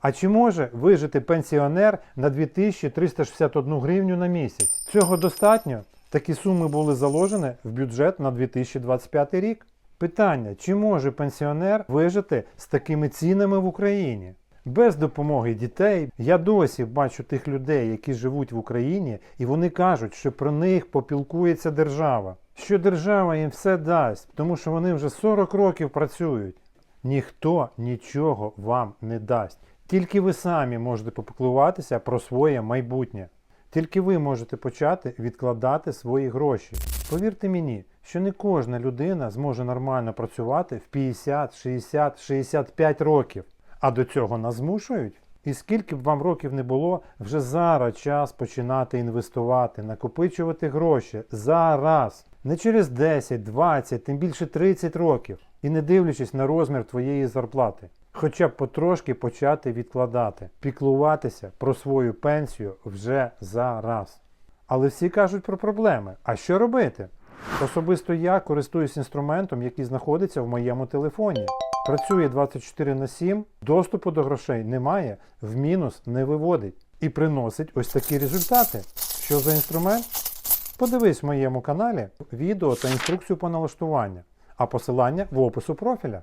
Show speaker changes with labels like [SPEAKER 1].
[SPEAKER 1] А чи може вижити пенсіонер на 2361 гривню на місяць? Цього достатньо? Такі суми були заложені в бюджет на 2025 рік. Питання: чи може пенсіонер вижити з такими цінами в Україні? Без допомоги дітей я досі бачу тих людей, які живуть в Україні, і вони кажуть, що про них попілкується держава, що держава їм все дасть, тому що вони вже 40 років працюють. Ніхто нічого вам не дасть. Тільки ви самі можете попіклуватися про своє майбутнє. Тільки ви можете почати відкладати свої гроші. Повірте мені, що не кожна людина зможе нормально працювати в 50, 60, 65 років. А до цього нас змушують. І скільки б вам років не було, вже зараз час починати інвестувати, накопичувати гроші. Зараз. Не через 10, 20, тим більше 30 років. І не дивлячись на розмір твоєї зарплати. Хоча б потрошки почати відкладати, піклуватися про свою пенсію вже зараз. Але всі кажуть про проблеми. А що робити? Особисто я користуюсь інструментом, який знаходиться в моєму телефоні. Працює 24 на 7, доступу до грошей немає, в мінус не виводить. І приносить ось такі результати. Що за інструмент? Подивись в моєму каналі відео та інструкцію по налаштуванню, а посилання в опису профіля.